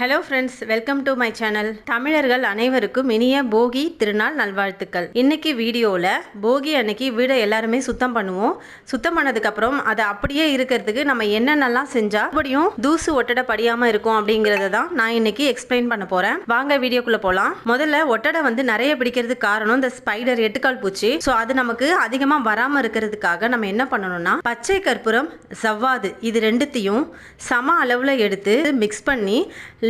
Hello friends welcome to my channel தமிழர்கள் அனைவருக்கும் இனிய போகி திருநாள் நல்வாழ்த்துக்கள். இன்னைக்கு வீடியோவில் போகி அன்னைக்கு வீடை எல்லாருமே சுத்தம் பண்ணுவோம். சுத்தம் பண்ணதுக்கப்புறம் அதை அப்படியே இருக்கிறதுக்கு நம்ம என்னென்னலாம் செஞ்சால் அப்படியும் தூசு ஒட்டடை படியாமல் இருக்கும் அப்படிங்கிறத தான் நான் இன்னைக்கு எக்ஸ்பிளைன் பண்ண போகிறேன் வாங்க வீடியோக்குள்ளே போகலாம் முதல்ல ஒட்டடை வந்து நிறைய பிடிக்கிறதுக்கு காரணம் இந்த ஸ்பைடர் எட்டுக்கால் பூச்சி. ஸோ அது நமக்கு அதிகமாக வராமல் இருக்கிறதுக்காக நம்ம என்ன பண்ணணும்னா பச்சை கற்பூரம் ஜவ்வாது இது ரெண்டுத்தையும் சம அளவில் எடுத்து மிக்ஸ் பண்ணி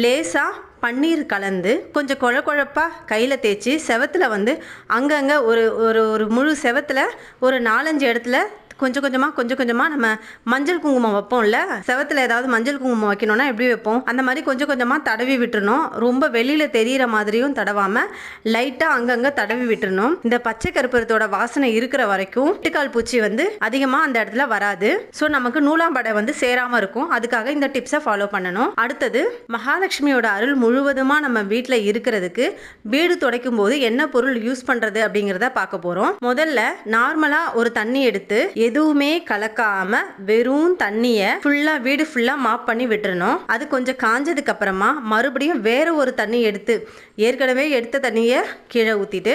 லேசாக பன்னீர் கலந்து கொஞ்சம் குழ குழப்பாக கையில் தேய்ச்சி செவத்தில் வந்து அங்கங்கே ஒரு ஒரு ஒரு முழு செவத்தில் ஒரு நாலஞ்சு இடத்துல கொஞ்சம் கொஞ்சமாக கொஞ்சம் கொஞ்சமாக நம்ம மஞ்சள் குங்குமம் வைப்போம்ல? செவத்தில் ஏதாவது மஞ்சள் குங்குமம் வைக்கணும்னா எப்படி வைப்போம்? அந்த மாதிரி கொஞ்சம் கொஞ்சமாக தடவி விட்டுறணும். ரொம்ப வெளியில் தெரியிற மாதிரியும் தடவாமல் லைட்டாக அங்கங்கே தடவி விட்டுறணும். இந்த பச்சை கருப்பரத்தோட வாசனை இருக்கிற வரைக்கும் எட்டுக்கால் பூச்சி வந்து அதிகமாக அந்த இடத்துல வராது. ஸோ நமக்கு நூலாம்படை வந்து சேராமல் இருக்கும். அதுக்காக இந்த டிப்ஸை ஃபாலோ பண்ணணும். அடுத்தது மகாலட்சுமியோட அருள் முழுவதுமாக நம்ம வீட்டில் இருக்கிறதுக்கு வீடு துடைக்கும் போது என்ன பொருள் யூஸ் பண்ணுறது அப்படிங்கிறத பார்க்க போகிறோம் முதல்ல நார்மலாக ஒரு தண்ணி எடுத்து எதுவுமே கலக்காம வெறும் தண்ணியை ஃபுல்லா வீடு ஃபுல்லா மாப் பண்ணி விட்டுறணும். அது கொஞ்சம் காஞ்சதுக்கு அப்புறமா மறுபடியும் வேற ஒரு தண்ணி எடுத்து ஏற்கனவே எடுத்த தண்ணியை கீழே ஊற்றிட்டு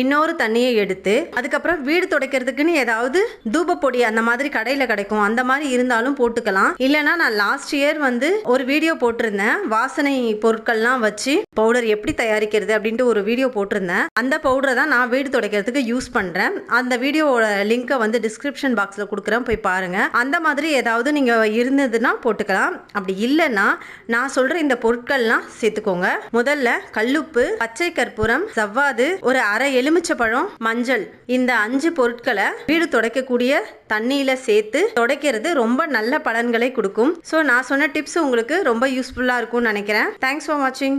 இன்னொரு தண்ணியை எடுத்து அதுக்கப்புறம் வீடு துடைக்கிறதுக்குன்னு ஏதாவது தூப பொடி அந்த மாதிரி கடையில் கிடைக்கும். அந்த மாதிரி இருந்தாலும் போட்டுக்கலாம். இல்லைனா நான் லாஸ்ட் இயர் வந்து ஒரு வீடியோ போட்டிருந்தேன். வாசனை பொருட்கள்லாம் வச்சு பவுடர் எப்படி தயாரிக்கிறது அப்படின்ட்டு ஒரு வீடியோ போட்டிருந்தேன். அந்த பவுடரை தான் நான் வீடு துடைக்கிறதுக்கு யூஸ் பண்ணுறேன் அந்த வீடியோவோட லிங்கை வந்து டிஸ்கிரிப்ஷன் பாக்ஸில் கொடுக்குறேன். போய் பாருங்கள் அந்த மாதிரி ஏதாவது நீங்கள் இருந்ததுன்னா போட்டுக்கலாம். அப்படி இல்லைன்னா நான் சொல்கிற இந்த பொருட்கள்லாம் சேர்த்துக்கோங்க. முதல்ல கல்லுப்பு பச்சை கற்பூரம் சவ்வாது ஒரு அரை எலுமிச்சப்பழம் மஞ்சள் இந்த அஞ்சு பொருட்களை வீடு துடைக்கக்கூடிய தண்ணியில் சேர்த்து துடைக்கிறது ரொம்ப நல்ல பலன்களை கொடுக்கும். ஸோ நான் சொன்ன டிப்ஸ் உங்களுக்கு ரொம்ப யூஸ்ஃபுல்லாக இருக்கும்னு நினைக்கிறேன். தேங்க்ஸ் ஃபார் வாட்சிங்